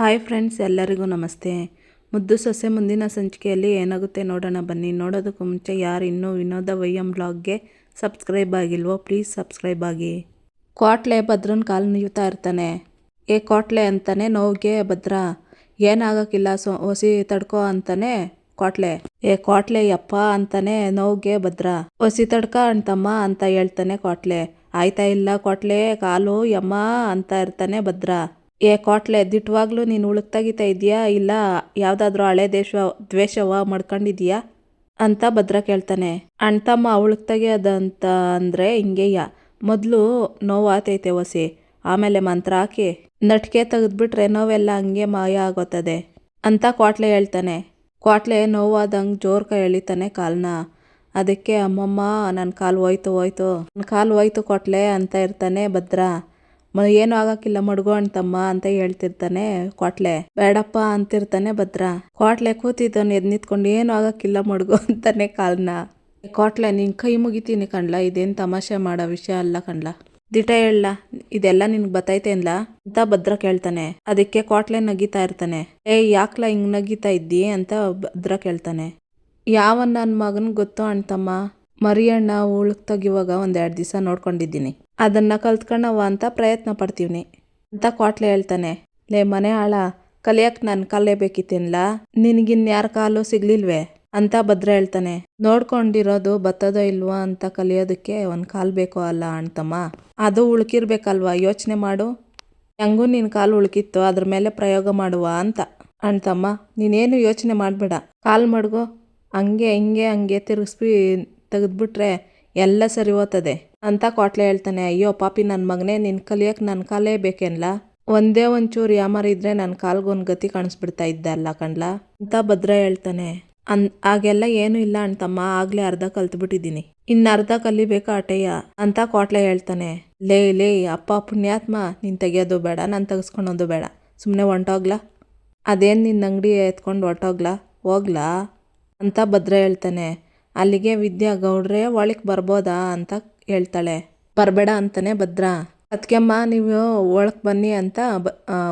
Hi friends, ಎಲ್ಲರಿಗೂ ನಮಸ್ತೆ. ಮುದ್ದು ಸೊಸೆ ಮುಂದಿನ ಸಂಚಿಕೆಯಲ್ಲಿ ಏನಾಗುತ್ತೆ ನೋಡೋಣ ಬನ್ನಿ. ನೋಡೋದಕ್ಕೂ ಮುಂಚೆ ಯಾರು ಇನ್ನೂ ವಿನೋದ ವೈಯಂ ಬ್ಲಾಗ್ಗೆ ಸಬ್ಸ್ಕ್ರೈಬ್ ಆಗಿಲ್ವೋ, ಪ್ಲೀಸ್ ಸಬ್ಸ್ಕ್ರೈಬ್ ಆಗಿ. ಕ್ವಾಟ್ಲೆ ಭದ್ರನ ಕಾಲು ನೀವ್ತಾ ಇರ್ತಾನೆ. ಏ ಕ್ವಾಟ್ಲೆ ಅಂತಾನೆ, ನೋವಿಗೆ ಭದ್ರ. ಏನಾಗಕ್ಕಿಲ್ಲ, ಸೊ ಹೊಸಿ ತಡ್ಕೋ ಅಂತಾನೆ ಕ್ವಾಟ್ಲೆ. ಏ ಕ್ವಾಟ್ಲೆ ಯಪ್ಪ ಅಂತಾನೆ, ನೋವಿಗೆ ಭದ್ರ. ಹೊಸಿ ತಡ್ಕ ಅಂತಮ್ಮ ಅಂತ ಹೇಳ್ತಾನೆ ಕ್ವಾಟ್ಲೆ. ಆಯ್ತಾ ಇಲ್ಲ ಕ್ವಾಟ್ಲೆ, ಕಾಲು ಯಮ್ಮ ಅಂತ ಇರ್ತಾನೆ ಭದ್ರ. ಏ ಕೋಟ್ಲೆ, ದಿಟ್ವಾಗ್ಲೂ ನೀನು ಉಳುಕ್ ತೆಗಿತಾ ಇದೆಯಾ? ಇಲ್ಲ, ಯಾವುದಾದ್ರೂ ಹಳೆ ದೇಶ ದ್ವೇಷವ ಮಾಡ್ಕೊಂಡಿದೀಯಾ? ಅಂತ ಭದ್ರ ಕೇಳ್ತಾನೆ. ಅಣ್ತಮ್ಮ ಅವಳಿಗೆ ತೆಗಿಯೋದಂತ ಅಂದರೆ ಹಿಂಗೆಯ್ಯ ಮೊದಲು ನೋವು ಆತೈತೆ ಒಸಿ ಆಮೇಲೆ ಮಂತ್ರ ಹಾಕಿ, ನಟಿಕೆ ತೆಗೆದ್ಬಿಟ್ರೆ ನೋವೆಲ್ಲ ಹಂಗೆ ಮಾಯ ಆಗೋತದೆ. ಅಂತ ಕ್ವಾಟ್ಲೆ ಹೇಳ್ತಾನೆ. ಕ್ವಾಟ್ಲೆ ನೋವಾದಂಗೆ ಜೋರ್ಕ ಎಳಿತಾನೆ ಕಾಲನ್ನ ಅದಕ್ಕೆ, ಅಮ್ಮಮ್ಮ ನನ್ನ ಕಾಲು ಹೋಯ್ತು ಹೋಯ್ತು. ನನ್ನ ಕಾಲು ಹೋಯ್ತು ಕೊಟ್ಲೆ ಅಂತ ಇರ್ತಾನೆ ಭದ್ರ. ಮ, ಏನು ಆಗಕ್ಕಿಲ್ಲ, ಮಡ್ಗೋ ಅಣ್ತಮ್ಮ ಅಂತ ಹೇಳ್ತಿರ್ತಾನೆ ಕ್ವಾಟ್ಲೆ. ಬೇಡಪ್ಪ ಅಂತಿರ್ತಾನೆ ಭದ್ರ. ಕ್ವಾಟ್ಲೆ ಕೂತಿದ್ದಾನೆ ಎದ್ ನಿಂತ್ಕೊಂಡು, ಏನೂ ಆಗಕ್ಕಿಲ್ಲ, ಮಡ್ಗೋ ಅಂತಾನೆ ಕಾಲ್ನ. ಕ್ವಾಟ್ಲೆ, ನಿನ್ ಕೈ ಮುಗಿತೀನಿ ಕಣ್ಲ, ಇದೇನು ತಮಾಷೆ ಮಾಡೋ ವಿಷಯ ಅಲ್ಲ ಕಣ್ಲ. ದಿಟ ಹೇಳ ಇದೆಲ್ಲ ನಿನ್ಗೆ ಬತ್ತೈತೆ ಅಂದ್ಲ? ಅಂತ ಭದ್ರ ಕೇಳ್ತಾನೆ. ಅದಕ್ಕೆ ಕ್ವಾಟ್ಲೆ ನಗೀತಾ ಇರ್ತಾನೆ. ಏಯ್ ಯಾಕ್ಲ ಹಿಂಗ್ ನಗೀತಾ ಇದ್ದಿ ಅಂತ ಭದ್ರ ಕೇಳ್ತಾನೆ. ಯಾವ ನನ್ನ ಮಗನ್ ಗೊತ್ತು ಅಣ್ತಮ್ಮ? ಮರಿಯಣ್ಣ ಉಳುಕ್ ತೆಗಿವಾಗ ಒಂದೆರಡು ದಿವಸ ನೋಡ್ಕೊಂಡಿದ್ದೀನಿ. ಅದನ್ನ ಕಲ್ತ್ಕೊಂಡವ ಅಂತ ಪ್ರಯತ್ನ ಪಡ್ತೀವ್ನಿ. ಅಂತ ಕ್ವಾಟ್ಲೆ ಹೇಳ್ತಾನೆ, ಲೇ ಮನೆ ಆಳ ಕಲಿಯಕ್ಕೆ ನಾನು ಕಲಿಯಬೇಕಿತ್ತೇನ್ಲ ನಿನಗಿನ್ಯಾರ ಕಾಲು ಸಿಗ್ಲಿಲ್ವೇ? ಅಂತ ಭದ್ರ ಹೇಳ್ತಾನೆ, ನೋಡ್ಕೊಂಡಿರೋದು ಬತ್ತದೋ ಇಲ್ವಾ ಅಂತ ಕಲಿಯೋದಕ್ಕೆ ಒಂದು ಕಾಲು ಬೇಕೋ ಅಲ್ಲ ಅಣ್ತಮ್ಮ? ಅದು ಉಳ್ಕಿರ್ಬೇಕಲ್ವಾ? ಯೋಚನೆ ಮಾಡು. ಹೆಂಗೂ ನಿನ್ನ ಕಾಲು ಉಳ್ಕಿತ್ತು ಅದ್ರ ಮೇಲೆ ಪ್ರಯೋಗ ಮಾಡುವ ಅಂತ. ಅಣ್ತಮ್ಮ, ನೀನೇನು ಯೋಚನೆ ಮಾಡಬೇಡ. ಕಾಲು ಮಡ್ಗೋ. ಹಂಗೆ ಹಿಂಗೆ ಹಂಗೆ ತಿರುಗಿಸ್ಬಿ ತೆಗೆದ್ಬಿಟ್ರೆ ಎಲ್ಲ ಸರಿ ಹೋಗ್ತದೆ ಅಂತ ಕೋಟ್ಲೆ ಹೇಳ್ತಾನೆ, ಅಯ್ಯೋ ಪಾಪಿ ನನ್ನ ಮಗನೇ ನಿನ್ನ ಕಲಿಯಕ್ಕೆ ನನ್ನ ಕಾಲೇ ಬೇಕೇನ್ಲ? ಒಂದೇ ಒಂಚೂರು ಇದ್ರೆ ನನ್ನ ಕಾಲ್ಗೊಂದು ಗತಿ ಕಾಣಿಸ್ಬಿಡ್ತಾ ಇದ್ದೆ ಅಲ್ಲ ಕಣ್ಲ? ಅಂತ ಭದ್ರ ಹೇಳ್ತಾನೆ, ಅನ್ ಆಗೆಲ್ಲ ಏನು ಇಲ್ಲ ಅಣ್ತಮ್ಮ, ಆಗ್ಲೇ ಅರ್ಧ ಕಲ್ತ್ಬಿಟ್ಟಿದ್ದೀನಿ ಇನ್ನು ಅರ್ಧ ಕಲಿಬೇಕಾ ಅಟಯ್ಯ? ಅಂತ ಕೋಟ್ಲೆ ಹೇಳ್ತಾನೆ, ಲೇ ಲೇ, ಅಪ್ಪ ಪುಣ್ಯಾತ್ಮ, ನೀನು ತೆಗಿಯೋದು ಬೇಡ, ನಾನು ತೆಗೆಸ್ಕೊಳೋದು ಬೇಡ. ಸುಮ್ಮನೆ ಹೊಂಟೋಗ್ಲಾ? ಅದೇನು ನಿನ್ನ ಅಂಗಡಿ ಎತ್ಕೊಂಡು ಹೊರ್ಟೋಗ್ಲಾ? ಹೋಗ್ಲಾ? ಅಂತ ಭದ್ರ ಹೇಳ್ತಾನೆ, ಅಲ್ಲಿಗೆ ವಿದ್ಯಾ ಗೌಡ್ರೆ ಒಳಗೆ ಬರ್ಬೋದಾ? ಅಂತ ಹೇಳ್ತಾಳೆ, ಬರಬೇಡ ಅಂತಾನೆ ಭದ್ರ. ಅದಕ್ಕೆಮ್ಮ ನೀವು ಒಳಗೆ ಬನ್ನಿ ಅಂತ ಬ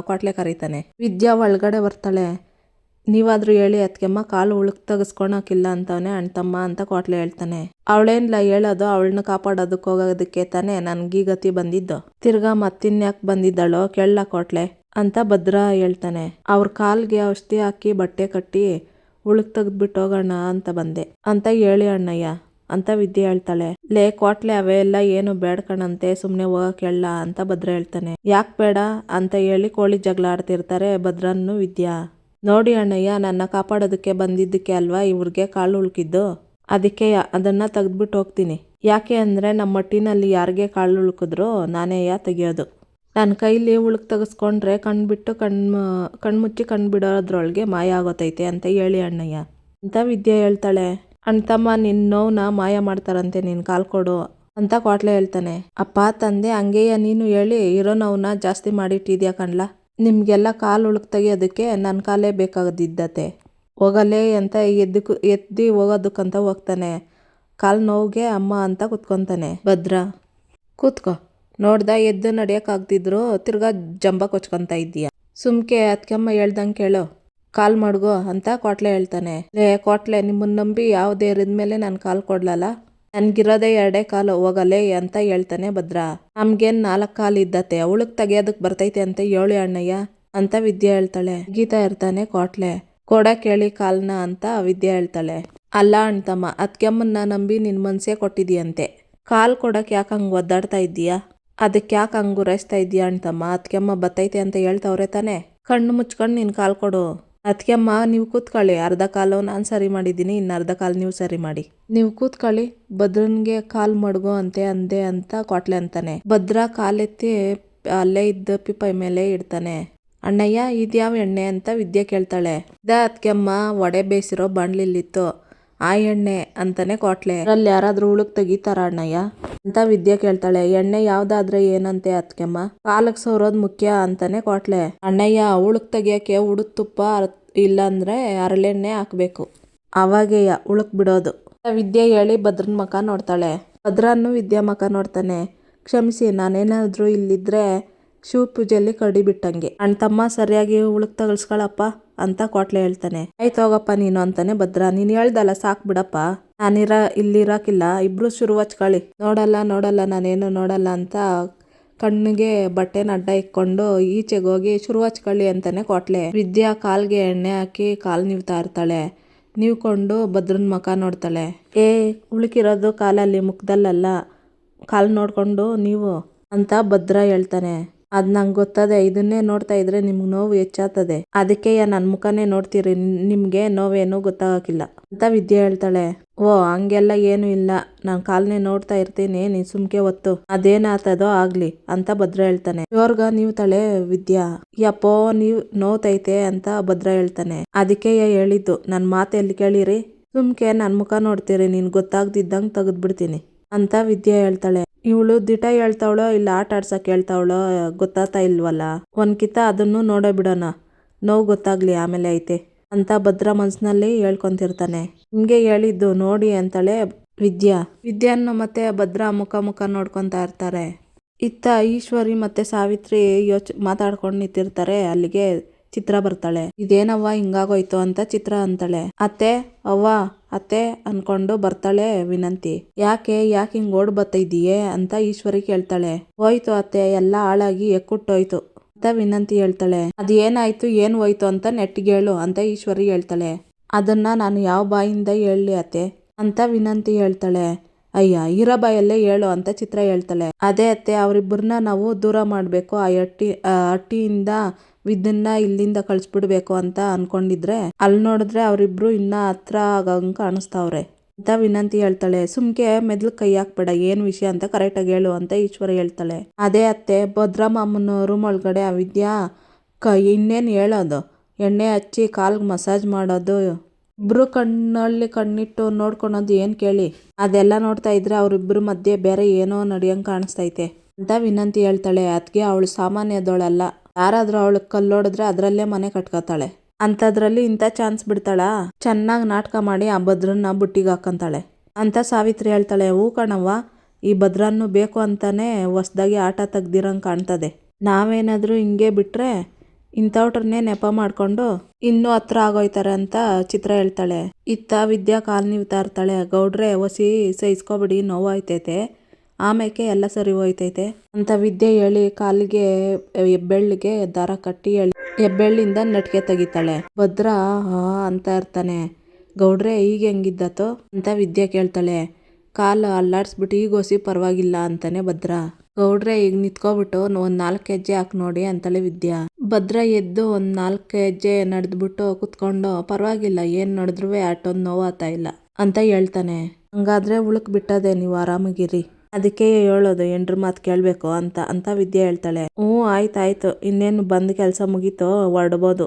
ಕೊಟ್ಲೆ ಕರೀತಾನೆ. ವಿದ್ಯಾ ಒಳಗಡೆ ಬರ್ತಾಳೆ. ನೀವಾದರೂ ಹೇಳಿ ಅದಕ್ಕೆಮ್ಮ ಕಾಲು ಉಳುಕ್ ತೆಗೆಸ್ಕೊಳಕಿಲ್ಲ ಅಂತವನೇ ಅಣ್ತಮ್ಮ ಅಂತ ಕೊಟ್ಲೆ ಹೇಳ್ತಾನೆ. ಅವಳೇನಿಲ್ಲ ಹೇಳೋದು ಅವಳನ್ನ ಕಾಪಾಡೋದಕ್ಕೆ ಹೋಗೋದಕ್ಕೆ ತಾನೇ ನನ್ಗೆ ಗತಿ ಬಂದಿದ್ದು. ತಿರ್ಗಾ ಮತ್ತಿನ್ಯಾಕೆ ಬಂದಿದ್ದಾಳೋ ಕೇಳಲ್ಲ ಕೊಟ್ಲೆ ಅಂತ ಭದ್ರ ಹೇಳ್ತಾನೆ. ಅವ್ರ ಕಾಲ್ಗೆ ಔಷಧಿ ಹಾಕಿ ಬಟ್ಟೆ ಕಟ್ಟಿ ಉಳುಕ್ ತೆಗೆದ್ಬಿಟ್ಟು ಹೋಗೋಣ ಅಂತ ಬಂದೆ. ಅಂತ ಹೇಳಿ ಅಣ್ಣಯ್ಯ. ಅಂತ ವಿದ್ಯೆ ಹೇಳ್ತಾಳೆ. ಲೇ, ಕ್ವಾಟ್ಲೆ, ಅವೆಲ್ಲ ಏನು ಬೇಡ ಕಣಂತೆ ಸುಮ್ಮನೆ ಹೋಗಕ್ಕೆ ಹೇಳ ಅಂತ ಭದ್ರ ಹೇಳ್ತಾನೆ. ಯಾಕೆ ಬೇಡ ಅಂತ ಹೇಳಿ ಕೋಳಿ ಜಗಳ ಆಡ್ತಿರ್ತಾರೆ ಭದ್ರನ್ನು ವಿದ್ಯಾ. ನೋಡಿ ಅಣ್ಣಯ್ಯ, ನನ್ನ ಕಾಪಾಡೋದಕ್ಕೆ ಬಂದಿದ್ದಕ್ಕೆ ಅಲ್ವಾ ಇವ್ರಿಗೆ ಕಾಳು ಉಳ್ಕಿದ್ದು? ಅದಕ್ಕೆ ಅದನ್ನ ತೆಗೆದ್ಬಿಟ್ಟು ಹೋಗ್ತೀನಿ. ಯಾಕೆ ಅಂದರೆ ನಮ್ಮ ಮಟ್ಟಿನಲ್ಲಿ ಯಾರಿಗೆ ಕಾಳು ಉಳ್ಕಿದ್ರು ನಾನೇ ಯಾ ತೆಗಿಯೋದು. ನನ್ನ ಕೈಲಿ ಉಳುಕ್ ತೆಗೆಸ್ಕೊಂಡ್ರೆ ಕಣ್ಬಿಟ್ಟು ಕಣ್ಣು ಕಣ್ಮುಚ್ಚಿ ಕಣ್ಬಿಡೋದ್ರೊಳಗೆ ಮಾಯ ಆಗೋತೈತೆ ಅಂತ ಹೇಳಿ ಅಣ್ಣಯ್ಯ. ಅಂತ ವಿದ್ಯೆ ಹೇಳ್ತಾಳೆ. ಅಣ್ತಮ್ಮ ನಿನ್ನ ನೋವನ್ನ ಮಾಯ ಮಾಡ್ತಾರಂತೆ, ನೀನು ಕಾಲು ಕೊಡು ಅಂತ ಕ್ವಾಟ್ಲೆ ಹೇಳ್ತಾನೆ. ಅಪ್ಪ, ತಂದೆ, ಹಂಗೆಯ ನೀನು ಹೇಳಿ ಇರೋ ನೋವನ್ನ ಜಾಸ್ತಿ ಮಾಡಿಟ್ಟಿದ್ಯಾ ಕಣ್ಲ? ನಿಮಗೆಲ್ಲ ಕಾಲು ಉಳುಕ್ ತೆಗಿಯೋದಕ್ಕೆ ನನ್ನ ಕಾಲೇ ಬೇಕಾಗದಿದ್ದತೆ. ಹೋಗಲೇ ಅಂತ ಎದ್ದು ಎದ್ದು ಹೋಗೋದಕ್ಕಂತ ಹೋಗ್ತಾನೆ. ಕಾಲು ನೋವಿಗೆ ಅಮ್ಮ ಅಂತ ಕುತ್ಕೊತಾನೆ. ಭದ್ರ, ಕೂತ್ಕೋ. ನೋಡ್ದ ಎದ್ದು ನಡಿಯೋಕ್ಕಾಗ್ದಿದ್ರು ತಿರ್ಗಾ ಜಂಬ ಕೊಚ್ಕೊಂತ ಇದ್ದೀಯ? ಸುಮ್ಕೆ ಅದಕ್ಕಮ್ಮ ಹೇಳ್ದಂಗೆ ಕೇಳು. ಕಾಲ್ ಮಾಡ್ಗೋ ಅಂತ ಕೋಟ್ಲೆ ಹೇಳ್ತಾನೆ. ಲೇ ಕೋಟ್ಲೆ ನಿಮ್ಮನ್ನ ನಂಬಿ ಯಾವ ದೇವ್ರದ ಮೇಲೆ ನಾನು ಕಾಲ್ ಕೊಡ್ಲಲ್ಲ? ನನ್ಗಿರೋದೇ ಎರಡೇ ಕಾಲು ಹೋಗಲೇ ಅಂತ ಹೇಳ್ತಾನೆ ಭದ್ರ. ನಮ್ಗೇನ್ ನಾಲ್ಕು ಕಾಲು ಇದ್ದತೆ ಅವಳಕ್ ತೆಗಿಯೋದಕ್ ಬರ್ತೈತೆ ಅಂತ ಹೇಳಿ ಅಣ್ಣಯ್ಯ ಅಂತ ವಿದ್ಯೆ ಹೇಳ್ತಾಳೆ. ಗೀತಾ ಇರ್ತಾನೆ ಕೋಟ್ಲೆ. ಕೊಡ ಕೇಳಿ ಕಾಲ್ನ ಅಂತ ವಿದ್ಯೆ ಹೇಳ್ತಾಳೆ. ಅಲ್ಲ ಅಣ್ತಮ್ಮ ಅದ್ಕೆಮ್ಮನ್ನ ನಂಬಿ ನಿನ್ ಮನ್ಸೇ ಕೊಟ್ಟಿದೀಯಂತೆ ಕಾಲ್ ಕೊಡಕ್ಕೆ ಯಾಕೆ ಹಂಗೆ ಒದ್ದಾಡ್ತಾ ಇದ್ದೀಯಾ? ಅದಕ್ಕೆ ಯಾಕೆ ಹಂಗೆ ಗುರಾಯಿಸ್ತಾ ಇದೀಯ ಅಣ್ತಮ್ಮ ಅದ್ಕೆಮ್ಮ ಬತ್ತೈತೆ ಅಂತ ಹೇಳ್ತವ್ರೆ ತಾನೆ. ಕಣ್ಣು ಮುಚ್ಕೊಂಡು ನೀನು ಕಾಲ್ ಕೊಡು. ಅದಕ್ಕೆಮ್ಮ ನೀವು ಕೂತ್ಕೊಳ್ಳಿ. ಅರ್ಧ ಕಾಲು ನಾನು ಸರಿ ಮಾಡಿದ್ದೀನಿ, ಇನ್ನು ಅರ್ಧ ಕಾಲು ನೀವು ಸರಿ ಮಾಡಿ. ನೀವು ಕೂತ್ಕೊಳ್ಳಿ. ಭದ್ರನ್ಗೆ ಕಾಲು ಮಡ್ಗೋ ಅಂತೆ, ಅಂದೆ ಅಂತ ಕೊಟ್ಲೆ ಅಂತಾನೆ. ಭದ್ರ ಕಾಲೆತ್ತಿ ಅಲ್ಲೇ ಇದ್ದ ಪಿಪಾಯಿ ಮೇಲೆ ಇಡ್ತಾನೆ. ಅಣ್ಣಯ್ಯ, ಇದ್ಯಾವ ಎಣ್ಣೆ ಅಂತ ವಿದ್ಯೆ ಕೇಳ್ತಾಳೆ? ಇದ ಅದಕ್ಕೆಮ್ಮ ಒಡೆ ಬೇಯಿಸಿರೋ ಬಾಣ್ಲಿಲಿತ್ತು ಆ ಎಣ್ಣೆ ಅಂತಾನೆ ಕೊಟ್ಲೆ. ಅಲ್ಲಿ ಯಾರಾದ್ರೂ ಉಳುಕ್ ತೆಗಿತಾರ ಅಣ್ಣಯ್ಯ? ಅಂತ ವಿದ್ಯೆ ಕೇಳ್ತಾಳೆ. ಎಣ್ಣೆ ಯಾವ್ದಾದ್ರೆ ಏನಂತೆ ಅತ್ಕೆಮ್ಮ ಕಾಲಕ್ ಸೋರೋದ್ ಮುಖ್ಯ ಅಂತಾನೆ ಕೊಟ್ಲೆ. ಅಣ್ಣಯ್ಯ ಉಳುಕ್ ತೆಗಿಯಕ್ಕೆ ಉಡುಕ್ ತುಪ್ಪ ಇಲ್ಲಾಂದ್ರೆ ಹರಳೆಣ್ಣೆ ಹಾಕ್ಬೇಕು. ಅವಾಗೆ ಉಳುಕ್ ಬಿಡೋದು. ವಿದ್ಯೆ ಹೇಳಿ ಭದ್ರನ ಮಕ ನೋಡ್ತಾಳೆ. ಭದ್ರನ್ನು ವಿದ್ಯಾ ಮಕ ನೋಡ್ತಾನೆ. ಕ್ಷಮಿಸಿ, ನಾನೇನಾದ್ರೂ ಇಲ್ಲಿದ್ರೆ ಶಿವ ಪೂಜೆಯಲ್ಲಿ ಕಡಿಬಿಟ್ಟಂಗೆ ಅಣ್ಣ ತಮ್ಮ ಸರಿಯಾಗಿ ಉಳುಕ್ ತಗಲ್ಸ್ಕೊಳಪ್ಪ ಅಂತ ಕೊಟ್ಲೆ ಹೇಳ್ತಾನೆ. ಆಯ್ತು ಹೋಗಪ್ಪ ನೀನು ಅಂತಾನೆ ಭದ್ರ. ನೀನು ಹೇಳ್ದಲ್ಲ, ಸಾಕ್ ಬಿಡಪ್ಪ. ನಾನಿರ ಇಲ್ಲಿರಾಕಿಲ್ಲ. ಇಬ್ರು ಶುರು ಹಚ್ಕೊಳ್ಳಿ ನೋಡಲ್ಲ ನೋಡಲ್ಲ, ನಾನೇನು ನೋಡಲ್ಲ ಅಂತ ಕಣ್ಣಿಗೆ ಬಟ್ಟೆನ ಅಡ್ಡ ಇಕ್ಕೊಂಡು ಈಚೆಗೆ ಹೋಗಿ ಶುರು ಹಚ್ಕೊಳ್ಳಿ ಅಂತಾನೆ ಕೊಟ್ಲೆ. ವಿದ್ಯಾ ಕಾಲ್ಗೆ ಎಣ್ಣೆ ಹಾಕಿ ಕಾಲು ನೀವ್ತಾ ಇರ್ತಾಳೆ. ನೀವ್ಕೊಂಡು ಭದ್ರನ ಮುಖ ನೋಡ್ತಾಳೆ. ಏ, ಉಳುಕಿರೋದು ಕಾಲಲ್ಲಿ ಮುಖದಲ್ಲಲ್ಲ ಕಾಲು ನೋಡ್ಕೊಂಡು ನೀವು ಅಂತ ಭದ್ರ ಹೇಳ್ತಾನೆ. ಅದ್ ನಂಗೆ ಗೊತ್ತದೆ, ಇದನ್ನೇ ನೋಡ್ತಾ ಇದ್ರೆ ನಿಮ್ಗೆ ನೋವು ಹೆಚ್ಚಾಗ್ತದೆ. ಅದಕ್ಕೆ ನನ್ನ ಮುಖನೇ ನೋಡ್ತೀರಿ ನಿಮ್- ನಿಮ್ಗೆ ನೋವೇನು ಗೊತ್ತಾಗಕ್ಕಿಲ್ಲ. ಅಂತ ವಿದ್ಯೆ ಹೇಳ್ತಾಳೆ. ಓ, ಹಂಗೆಲ್ಲ ಏನು ಇಲ್ಲ. ನಾನು ಕಾಲ್ನೇ ನೋಡ್ತಾ ಇರ್ತೀನಿ, ನೀನ್ ಸುಮ್ಕೆ ಒತ್ತು. ಅದೇನಾತದೋ ಆಗ್ಲಿ ಅಂತ ಭದ್ರ ಹೇಳ್ತಾನೆ. ಇವ್ರಗ ನೀವು ತಳೆ ವಿದ್ಯಾ. ಯಪ್ಪೋ, ನೀವ್ ನೋತೈತೆ ಅಂತ ಭದ್ರ ಹೇಳ್ತಾನೆ. ಅದಕ್ಕೆ ಹೇಳಿದ್ದು ನನ್ನ ಮಾತು ಎಲ್ಲಿ ಕೇಳಿರಿ? ಸುಮ್ಕೆ ನನ್ ಮುಖ ನೋಡ್ತೀರಿ, ನೀನ್ ಗೊತ್ತಾಗ್ದಿದ್ದಂಗ್ ತೆಗೆದ್ಬಿಡ್ತೀನಿ ಅಂತ ವಿದ್ಯೆ ಹೇಳ್ತಾಳೆ. ಇವಳು ದಿಟ ಹೇಳ್ತಾವಳೋ ಇಲ್ಲ ಆಟ ಆಡ್ಸಕ್ ಹೇಳ್ತಾವಳೋ ಗೊತ್ತಾಗ್ತಾ ಇಲ್ವಲ್ಲ? ಒಂದ್ಕಿತ ಅದನ್ನು ನೋಡೋ ಬಿಡೋಣ. ನೋವು ಗೊತ್ತಾಗ್ಲಿ ಆಮೇಲೆ ಐತೆ. ಅಂತ ಭದ್ರ ಮನ್ಸಿನಲ್ಲಿ ಹೇಳ್ಕೊಂತಿರ್ತಾನೆ. ಹಿಂಗೆ ಹೇಳಿದ್ದು ನೋಡಿ ಅಂತಾಳೆ ವಿದ್ಯಾ. ವಿದ್ಯಾನ್ನು ಮತ್ತೆ ಭದ್ರ ಮುಖ ಮುಖ ನೋಡ್ಕೊತಾ ಇರ್ತಾರೆ. ಇತ್ತ ಈಶ್ವರಿ ಮತ್ತೆ ಸಾವಿತ್ರಿ ಯೋಚ್ ಮಾತಾಡ್ಕೊಂಡು ನಿಂತಿರ್ತಾರೆ ಅಲ್ಲಿಗೆ. ಚಿತ್ರ ಬರ್ತಾಳೆ. ಇದೇನವ್ವ, ಹಿಂಗಾಗೋಯ್ತು ಅಂತ ಚಿತ್ರ ಅಂತಾಳೆ. ಅತ್ತೆ, ಅವ್ವ, ಅತ್ತೆ ಅನ್ಕೊಂಡು ಬರ್ತಾಳೆ ವಿನಂತಿ. ಯಾಕೆ ಯಾಕೆ ಹಿಂಗ್ ಓಡ್ ಬತ್ತಿದೀಯೇ ಅಂತ ಈಶ್ವರಿ ಕೇಳ್ತಾಳೆ. ಹೋಯ್ತು ಅತ್ತೆ, ಎಲ್ಲ ಹಾಳಾಗಿ ಎಕ್ಕುಟ್ಟೋಯ್ತು ಅಂತ ವಿನಂತಿ ಹೇಳ್ತಾಳೆ. ಅದ್ ಏನಾಯ್ತು ಏನ್ ಹೋಯ್ತು ಅಂತ ನೆಟ್ಟಿಗೇಳು ಅಂತ ಈಶ್ವರಿ ಹೇಳ್ತಾಳೆ. ಅದನ್ನ ನಾನು ಯಾವ ಬಾಯಿಂದ ಹೇಳಲಿ ಅತ್ತೆ? ಅಂತ ವಿನಂತಿ ಹೇಳ್ತಾಳೆ. ಅಯ್ಯ ಹೀರಾಬಾಯಲ್ಲೇ ಬಾಯಲ್ಲೇ ಹೇಳು ಅಂತ ಚಿತ್ರ ಹೇಳ್ತಾಳೆ. ಅದೇ ಅತ್ತೆ ಅವರಿಬ್ಬರನ್ನ ನಾವು ದೂರ ಮಾಡಬೇಕು. ಆ ಹಟ್ಟಿ ಆ ಅಟ್ಟಿಯಿಂದ ವಿದ್ಯನ್ನ ಇಲ್ಲಿಂದ ಕಳಿಸ್ಬಿಡ್ಬೇಕು ಅಂತ ಅನ್ಕೊಂಡಿದ್ರೆ ಅಲ್ಲಿ ನೋಡಿದ್ರೆ ಅವರಿಬ್ರು ಇನ್ನ ಹತ್ರ ಆಗಂಗೆ ಕಾಣಿಸ್ತಾವ್ರೆ. ಅಂತ ವಿನಂತಿ ಹೇಳ್ತಾಳೆ. ಸುಮ್ಕೆ ಮೆದ್ಲು ಕೈ ಹಾಕ್ಬೇಡ, ಏನ್ ವಿಷಯ ಅಂತ ಕರೆಕ್ಟಾಗಿ ಹೇಳು ಅಂತ ಈಶ್ವರ ಹೇಳ್ತಾಳೆ. ಅದೇ ಅತ್ತೆ ಭದ್ರಮ್ಮನ ರೂಮ್ ಒಳಗಡೆ ಆ ವಿದ್ಯಾ ಕ ಇನ್ನೇನು ಹೇಳೋದು? ಎಣ್ಣೆ ಹಚ್ಚಿ ಕಾಲ್ಗೆ ಮಸಾಜ್ ಮಾಡೋದು ಇಬ್ರು ಕಣ್ಣಲ್ಲಿ ಕಣ್ಣಿಟ್ಟು ನೋಡ್ಕೊಳೋದು ಏನು ಕೇಳಿ? ಅದೆಲ್ಲ ನೋಡ್ತಾ ಇದ್ರೆ ಅವರಿಬ್ಬರ ಮಧ್ಯೆ ಬೇರೆ ಏನೋ ನಡೆಯಂಗ್ ಕಾಣಿಸ್ತೈತೆ ಅಂತ ವಿನಂತಿ ಹೇಳ್ತಾಳೆ. ಅದ್ಗೆ ಅವಳು ಸಾಮಾನ್ಯದವಳಲ್ಲ. ಯಾರಾದರೂ ಅವಳು ಕಲ್ಲೊಡಿದ್ರೆ ಅದರಲ್ಲೇ ಮನೆ ಕಟ್ಕೋತಾಳೆ. ಅಂಥದ್ರಲ್ಲಿ ಇಂಥ ಚಾನ್ಸ್ ಬಿಡ್ತಾಳಾ? ಚೆನ್ನಾಗಿ ನಾಟಕ ಮಾಡಿ ಆ ಭದ್ರನ್ನ ಬುಟ್ಟಿಗೆ ಹಾಕಂತಾಳೆ. ಅಂತ ಸಾವಿತ್ರಿ ಹೇಳ್ತಾಳೆ, ಹೂ ಕಣವ್ವ, ಈ ಭದ್ರನ್ನು ಬೇಕು ಅಂತಾನೆ ಹೊಸ್ದಾಗಿ ಆಟ ತೆಗ್ದಿರಂಗೆ ಕಾಣ್ತದೆ. ನಾವೇನಾದರೂ ಹಿಂಗೆ ಬಿಟ್ರೆ ಇಂಥವ್ರನ್ನೇ ನೆಪ ಮಾಡ್ಕೊಂಡು ಇನ್ನೂ ಹತ್ರ ಆಗೋಯ್ತಾರೆ ಅಂತ ಚಿತ್ರ ಹೇಳ್ತಾಳೆ. ಇತ್ತ ವಿದ್ಯಾ ಕಾಲ್ ನೀವ್ತಾ ಇರ್ತಾಳೆ ಗೌಡ್ರೆ, ಒಸಿ ಸಹಿಸ್ಕೊಬಿಡಿ, ನೋವಾಯ್ತೈತೆ. ಆಮೇಲೆ ಎಲ್ಲ ಸರಿ ಹೋಯ್ತೈತೆ ಅಂತ ವಿದ್ಯೆ ಹೇಳಿ ಕಾಲಿಗೆ, ಹೆಬ್ಬೆಳ್ಳಿಗೆ ದಾರ ಕಟ್ಟಿ ಹೇಳಿ ಹೆಬ್ಬೆಳ್ಳಿಂದ ನಟಿಕೆ ತೆಗಿತಾಳೆ. ಭದ್ರ, ಹಾ, ಅಂತ ಇರ್ತಾನೆ. ಗೌಡ್ರೆ ಈಗ ಹೆಂಗಿದ್ದಾತೋ ಅಂತ ವಿದ್ಯೆ ಕೇಳ್ತಾಳೆ. ಕಾಲು ಅಲ್ಲಾಡ್ಸ್ಬಿಟ್ಟು ಈಗ ಒಸಿ ಪರವಾಗಿಲ್ಲ ಅಂತಾನೆ ಭದ್ರ. ಗೌಡ್ರೆ, ಈಗ ನಿಂತ್ಕೊಬಿಟ್ಟು ಒಂದ್ ನಾಲ್ಕು ಹೆಜ್ಜೆ ಹಾಕಿ ನೋಡಿ ಅಂತಲೇ ವಿದ್ಯಾ. ಭದ್ರ ಎದ್ದು ಒಂದ್ ನಾಲ್ಕು ಹೆಜ್ಜೆ ನಡೆದ್ಬಿಟ್ಟು ಕುತ್ಕೊಂಡು, ಪರವಾಗಿಲ್ಲ, ಏನ್ ನಡೆದ್ರೂ ಅಷ್ಟೊಂದು ಆತಾ ಇಲ್ಲ ಅಂತ ಹೇಳ್ತಾನೆ. ಹಂಗಾದ್ರೆ ಉಳುಕ್ ಬಿಟ್ಟದೆ, ನೀವು ಆರಾಮಾಗಿರಿ. ಅದಕ್ಕೆ ಹೇಳೋದು ಎಂಡ್ರ ಮಾತು ಕೇಳಬೇಕು ಅಂತ ಅಂತ ವಿದ್ಯೆ ಹೇಳ್ತಾಳೆ. ಹ್ಞೂ ಆಯ್ತಾಯ್ತು ಇನ್ನೇನು ಬಂದ್ ಕೆಲಸ ಮುಗೀತು, ಹೊರಡ್ಬೋದು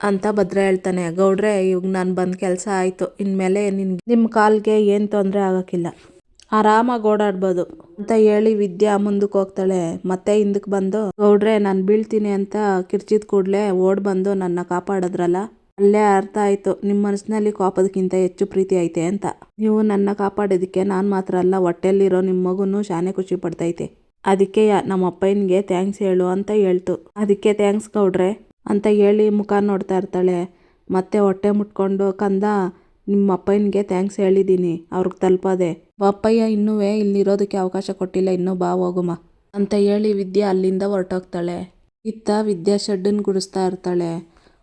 ಅಂತ ಭದ್ರ ಹೇಳ್ತಾನೆ. ಗೌಡ್ರೆ, ಇವಾಗ ನಾನು ಬಂದ್ ಕೆಲಸ ಆಯ್ತು. ಇನ್ಮೇಲೆ ನಿನ್ ನಿಮ್ಮ ಕಾಲ್ಗೆ ಏನು ತೊಂದರೆ ಆಗಕ್ಕಿಲ್ಲ. ಆರಾಮಾಗಿ ಓಡಾಡ್ಬೋದು ಅಂತ ಹೇಳಿ ವಿದ್ಯಾ ಮುಂದಕ್ಕೆ ಹೋಗ್ತಾಳೆ. ಮತ್ತೆ ಹಿಂದಕ್ಕೆ ಬಂದು, ಗೌಡ್ರೆ, ನಾನು ಬೀಳ್ತೀನಿ ಅಂತ ಕಿರ್ಚಿದ ಕೂಡಲೇ ಓಡ್ ಬಂದು ನನ್ನ ಕಾಪಾಡಿದ್ರಲ್ಲ? ಅಲ್ಲೇ ಅರ್ಥ ಆಯ್ತು. ನಿಮ್ಮ ಮನಸ್ಸಿನಲ್ಲಿ ಕೋಪದಕ್ಕಿಂತ ಹೆಚ್ಚು ಪ್ರೀತಿ ಐತೆ ಅಂತ. ನೀವು ನನ್ನ ಕಾಪಾಡೋದಕ್ಕೆ ನಾನು ಮಾತ್ರ ಅಲ್ಲ ಹೊಟ್ಟೆಲ್ಲಿರೋ ನಿಮ್ಮ ಮಗುನು ಶಾನೆ ಖುಷಿ ಪಡ್ತೈತೆ. ಅದಕ್ಕೆ ನಮ್ಮ ಅಪ್ಪನಿಗೆ ಥ್ಯಾಂಕ್ಸ್ ಹೇಳು ಅಂತ ಹೇಳ್ತು. ಅದಕ್ಕೆ ಥ್ಯಾಂಕ್ಸ್ ಗೌಡ್ರೆ ಅಂತ ಹೇಳಿ ಮುಖ ನೋಡ್ತಾ ಇರ್ತಾಳೆ. ಮತ್ತೆ ಹೊಟ್ಟೆ ಮುಟ್ಕೊಂಡು, ಕಂದ ನಿಮ್ಮ ಅಪ್ಪನಿಗೆ ಥ್ಯಾಂಕ್ಸ್ ಹೇಳಿದ್ದೀನಿ. ಅವ್ರಿಗೆ ತಲುಪದೆ. ಅಪ್ಪಯ್ಯ ಇನ್ನೂ ಇಲ್ಲಿರೋದಕ್ಕೆ ಅವಕಾಶ ಕೊಟ್ಟಿಲ್ಲ. ಇನ್ನೂ ಬಾ ಹೋಗುಮ್ಮ ಅಂತ ಹೇಳಿ ವಿದ್ಯೆ ಅಲ್ಲಿಂದ ಹೊರಟೋಗ್ತಾಳೆ. ಇತ್ತ ವಿದ್ಯಾ ಶೆಡ್ಡನ್ನು ಗುಡಿಸ್ತಾ ಇರ್ತಾಳೆ.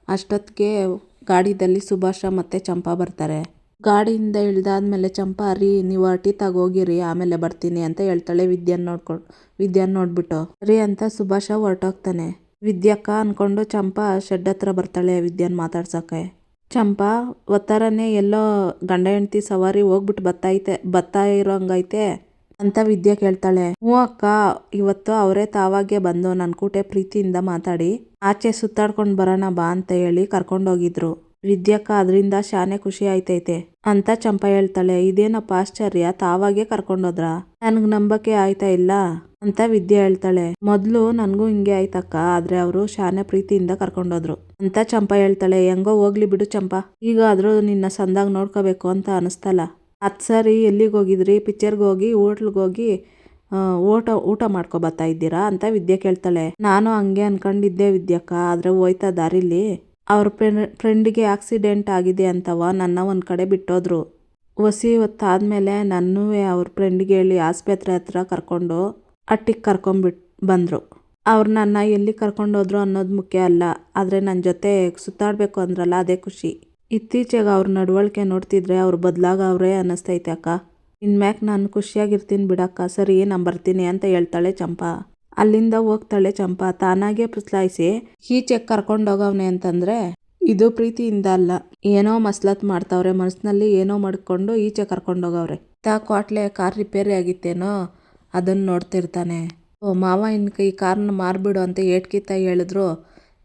ಅಷ್ಟೊತ್ತಿಗೆ ಗಾಡಿದಲ್ಲಿ ಸುಭಾಷ ಮತ್ತು ಚಂಪಾ ಬರ್ತಾರೆ. ಗಾಡಿಯಿಂದ ಇಳ್ದಾದ್ಮೇಲೆ, ಚಂಪಾ, ರೀ, ನೀವು ಅಟ್ಟಿ ತಗೋಗಿರಿ ಆಮೇಲೆ ಬರ್ತೀನಿ ಅಂತ ಹೇಳ್ತಾಳೆ ವಿದ್ಯಾನ್ ನೋಡ್ಕೊಂಡು ವಿದ್ಯಾನ್ ನೋಡ್ಬಿಟ್ಟು. ರೀ ಅಂತ ಸುಭಾಷ ಹೊರಟೋಗ್ತಾನೆ. ವಿದ್ಯಕ್ಕ ಅಂದ್ಕೊಂಡು ಚಂಪಾ ಶೆಡ್ ಹತ್ರ ಬರ್ತಾಳೆ ವಿದ್ಯಾನ್ ಮಾತಾಡ್ಸಕ್ಕೆ ಚಂಪಾ ಒತ್ತಾರನೇ ಎಲ್ಲೋ ಗಂಡ ಹೆಂಡತಿ ಸವಾರಿ ಹೋಗ್ಬಿಟ್ಟು ಬತ್ತೈತೆ, ಬತ್ತಾ ಇರೋಂಗೈತೆ ಅಂತ ವಿದ್ಯೆ ಕೇಳ್ತಾಳೆ. ಹ್ಞೂ ಅಕ್ಕ, ಇವತ್ತು ಅವರೇ ತಾವಾಗೆ ಬಂದು ನನ್ನ ಕೂಟೆ ಪ್ರೀತಿಯಿಂದ ಮಾತಾಡಿ, ಆಚೆ ಸುತ್ತಾಡ್ಕೊಂಡು ಬರೋಣ ಬಾ ಅಂತ ಹೇಳಿ ಕರ್ಕೊಂಡೋಗಿದ್ರು. ವಿದ್ಯಕ್ಕ ಅದರಿಂದ ಶಾನೆ ಖುಷಿ ಆಯ್ತೈತೆ. ಅಂತ ಚಂಪಾ ಹೇಳ್ತಾಳೆ, ಇದೇನಪ್ಪ ಆಶ್ಚರ್ಯ, ತಾವಾಗೆ ಕರ್ಕೊಂಡೋದ್ರ? ನನ್ಗ್ ನಂಬಕ್ಕೆ ಆಯ್ತಾ ಇಲ್ಲ? ಅಂತ ವಿದ್ಯಾ ಹೇಳ್ತಾಳೆ, ಮೊದ್ಲು ನನ್ಗೂ ಹಿಂಗೆ ಆಯ್ತಕ್ಕ, ಆದ್ರೆ ಅವರು ಶಾನೆ ಪ್ರೀತಿಯಿಂದ ಕರ್ಕೊಂಡೋದ್ರು. ಅಂತ ಚಂಪಾ ಹೇಳ್ತಾಳೆ, ಹೆಂಗೋ ಹೋಗ್ಲಿ ಬಿಡು ಚಂಪಾ ಈಗ ಆದ್ರೂ ನಿನ್ನ ಸಂದಾಗ ನೋಡ್ಕೋಬೇಕು ಅಂತ ಅನಿಸ್ತಲ್ಲ. ಹತ್ತು ಸರಿ, ಎಲ್ಲಿಗೆ ಹೋಗಿದ್ರಿ? ಪಿಕ್ಚರ್ಗೆ ಹೋಗಿ, ಹೋಟ್ಲ್ಗೆ ಹೋಗಿ ಊಟ ಊಟ ಮಾಡ್ಕೊ ಬರ್ತಾ ಇದ್ದೀರಾ? ಅಂತ ವಿದ್ಯೆ ಕೇಳ್ತಾಳೆ, ನಾನು ಹಂಗೆ ಅನ್ಕೊಂಡಿದ್ದೆ ವಿದ್ಯಕ್ಕ, ಆದ್ರೆ ಹೋಯ್ತಾ ದಾರಿಲಿ? ಅವ್ರ ಫ್ರೆಂಡಿಗೆ ಆಕ್ಸಿಡೆಂಟ್ ಆಗಿದೆ ಅಂತವ ನನ್ನ ಒಂದು ಕಡೆ ಬಿಟ್ಟೋದ್ರು. ಒಸಿ ಹೊತ್ತಾದ್ಮೇಲೆ ನನ್ನೂ ಅವ್ರ ಫ್ರೆಂಡಿಗೆ ಹೇಳಿ ಆಸ್ಪತ್ರೆ ಹತ್ರ ಕರ್ಕೊಂಡು ಅಟ್ಟಿಗೆ ಕರ್ಕೊಂಬಿಟ್, ಬಂದರು. ಅವ್ರು ನನ್ನ ಎಲ್ಲಿ ಕರ್ಕೊಂಡೋದ್ರು ಅನ್ನೋದು ಮುಖ್ಯ ಅಲ್ಲ, ಆದರೆ ನನ್ನ ಜೊತೆ ಸುತ್ತಾಡಬೇಕು ಅಂದ್ರಲ್ಲ ಅದೇ ಖುಷಿ. ಇತ್ತೀಚೆಗೆ ಅವ್ರ ನಡವಳಿಕೆ ನೋಡ್ತಿದ್ರೆ ಅವ್ರು ಬದಲಾಗವ್ರೆ ಅನ್ನಿಸ್ತೈತೆ ಅಕ್ಕ. ಇನ್ಮ್ಯಾಕ್ ನಾನು ಖುಷಿಯಾಗಿರ್ತೀನಿ ಬಿಡಕ್ಕ, ಸರಿ, ನಾನು ಬರ್ತೀನಿ ಅಂತ ಹೇಳ್ತಾಳೆ ಚಂಪಾ. ಅಲ್ಲಿಂದ ಹೋಗ್ತಾಳೆ ಚಂಪಾ. ತಾನಾಗೆ ಪುಸ್ಲಾಯಿಸಿ ಈಚೆಗೆ ಕರ್ಕೊಂಡೋಗವ್ನೆ ಅಂತಂದ್ರೆ ಇದು ಪ್ರೀತಿಯಿಂದ ಅಲ್ಲ. ಏನೋ ಮಸ್ಲತ್ ಮಾಡ್ತಾವ್ರೆ ಮನಸ್ಸಿನಲ್ಲಿ ಏನೋ ಮಾಡ್ಕೊಂಡು ಈಚೆ ಕರ್ಕೊಂಡೋಗವ್ರೆ ತಾ ಕ್ವಾಟ್ಲೆ ಕಾರ್ ರಿಪೇರಿ ಆಗಿತ್ತೇನೋ ಅದನ್ನ ನೋಡ್ತಿರ್ತಾನೆ. ಓ, ಮಾವ, ಇನ್ಕ ಈ ಕಾರ್ನ ಮಾರ್ಬಿಡು ಅಂತ ಏಟ್ಕಿತ್ತ ಹೇಳಿದ್ರು.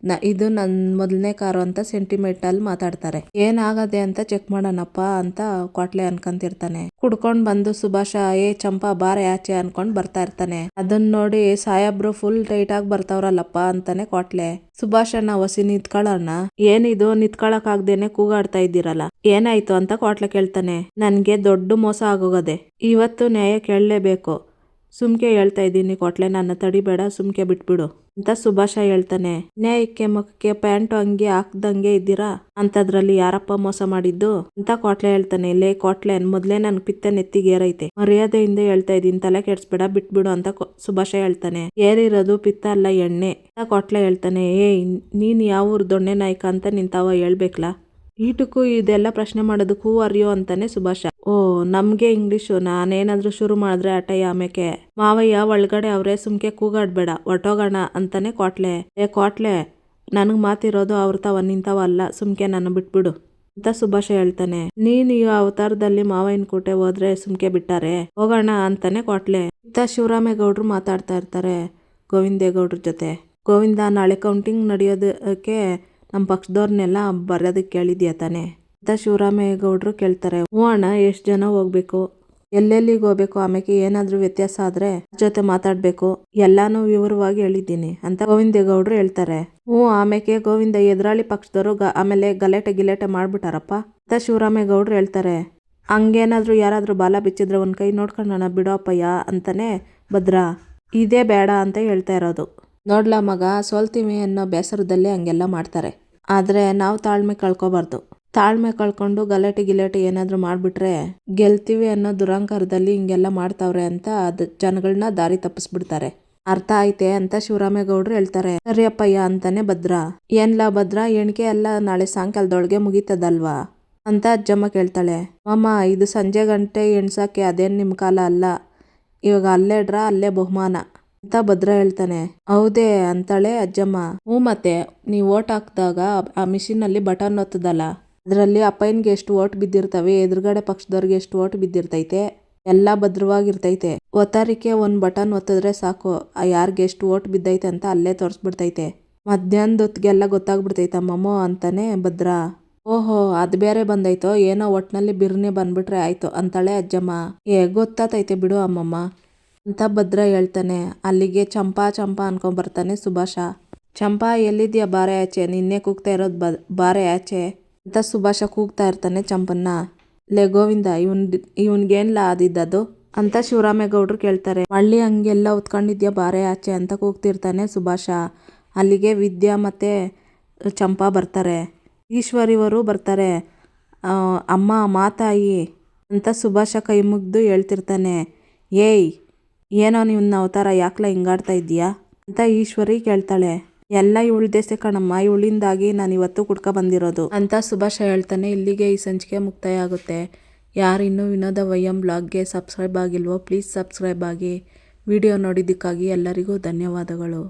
ನ ಇದು ನನ್ನ ಮೊದಲನೇ ಕಾರು ಅಂತ ಸೆಂಟಿಮೆಂಟಲ್ಲಿ ಮಾತಾಡ್ತಾರೆ. ಏನಾಗದೆ ಅಂತ ಚೆಕ್ ಮಾಡೋಣಪ್ಪ ಅಂತ ಕೊಟ್ಲೆ ಅನ್ಕೊಂತಿರ್ತಾನೆ. ಕುಡ್ಕೊಂಡ್ ಬಂದು ಸುಭಾಷ, ಏ ಚಂಪಾ, ಬಾರ ಆಚೆ ಅನ್ಕೊಂಡ್ ಬರ್ತಾ ಇರ್ತಾನೆ. ಅದನ್ನ ನೋಡಿ ಸಾಯಬ್ರು ಫುಲ್ ಟೈಟ್ ಆಗಿ ಬರ್ತಾವ್ರಲ್ಲಪ್ಪ ಅಂತಾನೆ ಕ್ವಾಟ್ಲೆ. ಸುಭಾಷನ ಹೊಸಿ ನಿತ್ಕೊಳ್ಳೋಣ ಏನಿದು? ನಿತ್ಕೊಳಕ್ ಆಗ್ದೇನೆ ಕೂಗಾಡ್ತಾ ಇದ್ದೀರಲ್ಲ. ಏನಾಯ್ತು? ಅಂತ ಕೊಟ್ಲೆ ಕೇಳ್ತಾನೆ. ನನ್ಗೆ ದೊಡ್ಡ ಮೋಸ ಆಗೋಗದೆ. ಇವತ್ತು ನ್ಯಾಯ ಕೇಳಲೇಬೇಕು. ಸುಮ್ಕೆ ಹೇಳ್ತಾ ಇದ್ದೀನಿ ಕೊಟ್ಲೆ, ನನ್ನ ತಡಿಬೇಡ ಸುಮ್ಕೆ ಬಿಟ್ಬಿಡು. ಅಂತ ಸುಭಾಷ ಹೇಳ್ತಾನೆ. ನ್ಯಾಯಕ್ಕೆ ಮುಖಕ್ಕೆ ಪ್ಯಾಂಟು ಹಂಗೆ ಹಾಕ್ದಂಗೆ ಇದ್ದೀರಾ? ಅಂತದ್ರಲ್ಲಿ ಯಾರಪ್ಪ ಮೋಸ ಮಾಡಿದ್ದು? ಅಂತ ಕೊಟ್ಲೆ ಹೇಳ್ತಾನೆ. ಲೇ ಕೊಟ್ಲೆ, ಮೊದ್ಲೇ ನನ್ ಪಿತ್ತ ನೆತ್ತಿಗೇರೈತೆ ಮರ್ಯಾದೆಯಿಂದ ಹೇಳ್ತಾ ಇದ್ದೀನಿ, ತಲೆ ಕೆಡ್ಸ್ಬೇಡ, ಬಿಟ್ಬಿಡು ಅಂತ ಸುಭಾಷ ಹೇಳ್ತಾನೆ. ಏರಿರೋದು ಪಿತ್ತ ಅಲ್ಲ, ಎಣ್ಣೆ. ಅಂತ ಕೊಟ್ಲೆ ಹೇಳ್ತಾನೆ. ಏ ನೀನ್ ಯಾವ ಊರ್ ದೊಣ್ಣೆ ನಾಯ್ಕ ಅಂತ ನಿಂತಾವ ಹೇಳ್ಬೇಕ್ಲಾ? ಈಟಕ್ಕೂ ಇದೆಲ್ಲ ಪ್ರಶ್ನೆ ಮಾಡೋದಕ್ಕೂ ಅರಿಯೋ ಅಂತಾನೆ ಸುಭಾಷ. ಓ ನಮ್ಗೆ ಇಂಗ್ಲಿಷು ನಾನೇನಾದರೂ ಶುರು ಮಾಡಿದ್ರೆ ಅಟಯ್ಯ ಆಮೇಕೆ ಮಾವಯ್ಯ, ಒಳಗಡೆ ಅವರೇ ಸುಮ್ಕೆ ಕೂಗಾಡ್ಬೇಡ. ಒಟ್ಟೋಗೋಣ ಅಂತಾನೆ ಕೊಟ್ಲೆ. ಏ ಕೊಟ್ಲೆ, ನನಗೆ ಮಾತಿರೋದು ಅವ್ರ ತಾವ ನಿಂತವ ಅಲ್ಲ. ಸುಮ್ಕೆ ನನ್ನ ಬಿಟ್ಬಿಡು ಅಂತ ಸುಭಾಷ ಹೇಳ್ತಾನೆ. ನೀನ್ ಈ ಅವತಾರದಲ್ಲಿ ಮಾವಯ್ಯನ ಕೋಟೆ ಹೋದ್ರೆ ಸುಮ್ಕೆ ಬಿಟ್ಟಾರೆ? ಹೋಗೋಣ ಅಂತಾನೆ ಕೊಟ್ಲೆ. ಇತ್ತ ಶಿವರಾಮೇಗೌಡ್ರು ಮಾತಾಡ್ತಾ ಇರ್ತಾರೆ ಗೋವಿಂದೇಗೌಡ್ರ ಜೊತೆ. ಗೋವಿಂದ ನಾಳೆ ಕೌಂಟಿಂಗ್ ನಡೆಯೋದಕ್ಕೆ ನಮ್ಮ ಪಕ್ಷದವ್ರನ್ನೆಲ್ಲ ಬರೋದಕ್ಕೆ ಕೇಳಿದ್ಯಾ ತಾನೆ? ಅಂತ ಶಿವರಾಮೇಗೌಡರು ಕೇಳ್ತಾರೆ, ಹ್ಞೂ ಅಣ್ಣ, ಎಷ್ಟು ಜನ ಹೋಗ್ಬೇಕು? ಎಲ್ಲೆಲ್ಲಿಗೆ ಹೋಗ್ಬೇಕು? ಆಮೇಲೆ ಏನಾದರೂ ವ್ಯತ್ಯಾಸ ಆದರೆ ಜೊತೆ ಮಾತಾಡಬೇಕು? ಎಲ್ಲಾನು ವಿವರವಾಗಿ ಹೇಳಿದ್ದೀನಿ, ಅಂತ ಗೋವಿಂದೇಗೌಡರು ಹೇಳ್ತಾರೆ. ಹ್ಞೂ ಆಮೇಲೆ ಗೋವಿಂದ ಎದುರಾಳಿ ಪಕ್ಷದವರು ಗ, ಆಮೇಲೆ ಗಲಾಟೆ ಗಿಲಾಟೆ ಮಾಡ್ಬಿಟ್ಟಾರಪ್ಪ? ಅಂತ ಶಿವರಾಮೇಗೌಡರು ಹೇಳ್ತಾರೆ. ಹಂಗೇನಾದ್ರೂ ಯಾರಾದರೂ ಬಾಲ ಬಿಚ್ಚಿದ್ರೆ ಒಂದು ಕೈ ನೋಡ್ಕೊಂಡಣ ಬಿಡೋಪ್ಪಯ್ಯ, ಅಂತಾನೆ ಭದ್ರಾ. ಇದೇ ಬೇಡ, ಅಂತ ಹೇಳ್ತಾ ಇರೋದು. ನೋಡ್ಲಾ ಮಗ, ಸೋಲ್ತೀವಿ ಅನ್ನೋ ಬೇಸರದಲ್ಲೇ ಹಂಗೆಲ್ಲ ಮಾಡ್ತಾರೆ. ಆದರೆ ನಾವು ತಾಳ್ಮೆ ಕಳ್ಕೊಬಾರ್ದು. ತಾಳ್ಮೆ ಕಳ್ಕೊಂಡು ಗಲಾಟೆ ಗಿಲಾಟೆ ಏನಾದರೂ ಮಾಡಿಬಿಟ್ರೆ ಗೆಲ್ತೀವಿ ಅನ್ನೋ ದುರಂಕಾರದಲ್ಲಿ ಹಿಂಗೆಲ್ಲ ಮಾಡ್ತಾವ್ರೆ ಅಂತ ಅದು ಜನಗಳನ್ನ ದಾರಿ ತಪ್ಪಿಸ್ಬಿಡ್ತಾರೆ. ಅರ್ಥ ಆಯ್ತೆ ಅಂತ ಶಿವರಾಮೇಗೌಡರು ಹೇಳ್ತಾರೆ. ಸರಿಯಪ್ಪಯ್ಯ ಅಂತಾನೆ ಭದ್ರ. ಏನ್ಲಾ ಭದ್ರ? ಎಣಿಕೆ ಎಲ್ಲ ನಾಳೆ ಸಾಯಂಕಾಲದೊಳಗೆ ಮುಗೀತದಲ್ವಾ? ಅಂತ ಅಜ್ಜಮ್ಮ ಕೇಳ್ತಾಳೆ. ಮಾಮ, ಇದು ಸಂಜೆ ಗಂಟೆ ಎಣ್ಸಕ್ಕೆ ಅದೇನು ನಿಮ್ಮ ಕಾಲ ಅಲ್ಲ. ಇವಾಗ ಅಲ್ಲೇ ಡ್ರಾ ಅಲ್ಲೇ ಬಹುಮಾನ. ಅಂತ ಭದ್ರ ಹೇಳ್ತಾನೆ. ಹೌದೇ ಅಂತಾಳೆ ಅಜ್ಜಮ್ಮ. ಹ್ಞೂ ಮತ್ತೆ, ನೀವು ಓಟ್ ಹಾಕಿದಾಗ ಆ ಮಿಷಿನಲ್ಲಿ ಬಟನ್ ಒತ್ತದಲ್ಲ? ಅದರಲ್ಲಿ ಅಪ್ಪಯ್ಯನ್ಗೆ ಎಷ್ಟು ಓಟ್ ಬಿದ್ದಿರ್ತವೆ, ಎದುರುಗಡೆ ಪಕ್ಷದವ್ರಿಗೆ ಎಷ್ಟು ಓಟ್ ಬಿದ್ದಿರ್ತೈತೆ, ಎಲ್ಲ ಭದ್ರವಾಗಿರ್ತೈತೆ. ಒತ್ತಾರಿಕೆ ಒಂದು ಬಟನ್ ಒತ್ತಿದ್ರೆ ಸಾಕು ಯಾರಿಗೆ ಎಷ್ಟು ಓಟ್ ಬಿದ್ದೈತೆ ಅಂತ ಅಲ್ಲೇ ತೋರಿಸ್ಬಿಡ್ತೈತೆ. ಮಧ್ಯಾಹ್ನದ ಹೊತ್ತಿಗೆಲ್ಲ ಗೊತ್ತಾಗ್ಬಿಡ್ತೈತೆ, ಅಮ್ಮಮ್ಮ ಅಂತಾನೆ ಭದ್ರ. ಓಹೋ, ಅದು ಬೇರೆ ಬಂದೈತೋ, ಏನೋ ಒಟ್ಟಿನಲ್ಲಿ ಬಿರ್ನಿ ಬಂದ್ಬಿಟ್ರೆ ಆಯ್ತು, ಅಂತಾಳೆ ಅಜ್ಜಮ್ಮ. ಏ, ಗೊತ್ತಾತೈತೆ ಬಿಡು ಅಮ್ಮಮ್ಮ. ಅಂತ ಭದ್ರ ಹೇಳ್ತಾನೆ. ಅಲ್ಲಿಗೆ ಚಂಪಾ ಚಂಪಾ ಅನ್ಕೊಂಬರ್ತಾನೆ ಸುಭಾಷ. ಚಂಪಾ ಎಲ್ಲಿದ್ಯಾ ಬಾರೆ ಆಚೆ? ನಿನ್ನೆ ಕೂಗ್ತಾ ಇರೋದು ಬ, ಬಾರೆ ಆಚೆ. ಅಂತ ಸುಭಾಷ ಕೂಗ್ತಾ ಇರ್ತಾನೆ ಚಂಪನ್ನ. ಲೇ ಗೋವಿಂದ, ಇವನ್ ಇವನ್ಗೇನ್ಲ ಆದಿದ್ದದು ಅಂತ ಶಿವರಾಮೇಗೌಡರು ಕೇಳ್ತಾರೆ. ಮಳ್ಳಿ ಹಂಗೆಲ್ಲ ಉತ್ಕೊಂಡಿದ್ಯಾ ಬಾರೆ ಆಚೆ ಅಂತ ಕೂಗ್ತಿರ್ತಾನೆ ಸುಭಾಷ. ಅಲ್ಲಿಗೆ ವಿದ್ಯಾ ಮತ್ತೆ ಚಂಪಾ ಬರ್ತಾರೆ. ಈಶ್ವರಿವರು ಬರ್ತಾರೆ. ಅಮ್ಮ, ಮಾತಾಯಿ ಅಂತ ಸುಭಾಷ ಕೈ ಮುಗ್ದು ಹೇಳ್ತಿರ್ತಾನೆ. ಏಯ್, ಏನೋ ನಿನ್ನ ಅವತಾರ ಯಾಕ್ಲ ಹಿಂಗಾಡ್ತಾ ಇದ್ದೀಯಾ? ಅಂತ ಈಶ್ವರಿ ಕೇಳ್ತಾಳೆ. ಎಲ್ಲ ಇವಳ್ದೇಸೆ ಕಣಮ್ಮ, ಇವಳಿಂದಾಗಿ ನಾನು ಇವತ್ತು ಕುಡ್ಕ ಬಂದಿರೋದು. ಅಂತ ಸುಭಾಷ ಹೇಳ್ತಾನೆ, ಇಲ್ಲಿಗೆ ಈ ಸಂಚಿಕೆ ಮುಕ್ತಾಯ ಆಗುತ್ತೆ. ಯಾರು ಇನ್ನೂ ವಿನೋದ ವೈಯಂ ಬ್ಲಾಗ್ಗೆ ಸಬ್ಸ್ಕ್ರೈಬ್ ಆಗಿಲ್ವೋ, ಪ್ಲೀಸ್ ಸಬ್ಸ್ಕ್ರೈಬ್ ಆಗಿ. ವಿಡಿಯೋ ನೋಡಿದ್ದಕ್ಕಾಗಿ ಎಲ್ಲರಿಗೂ ಧನ್ಯವಾದಗಳು.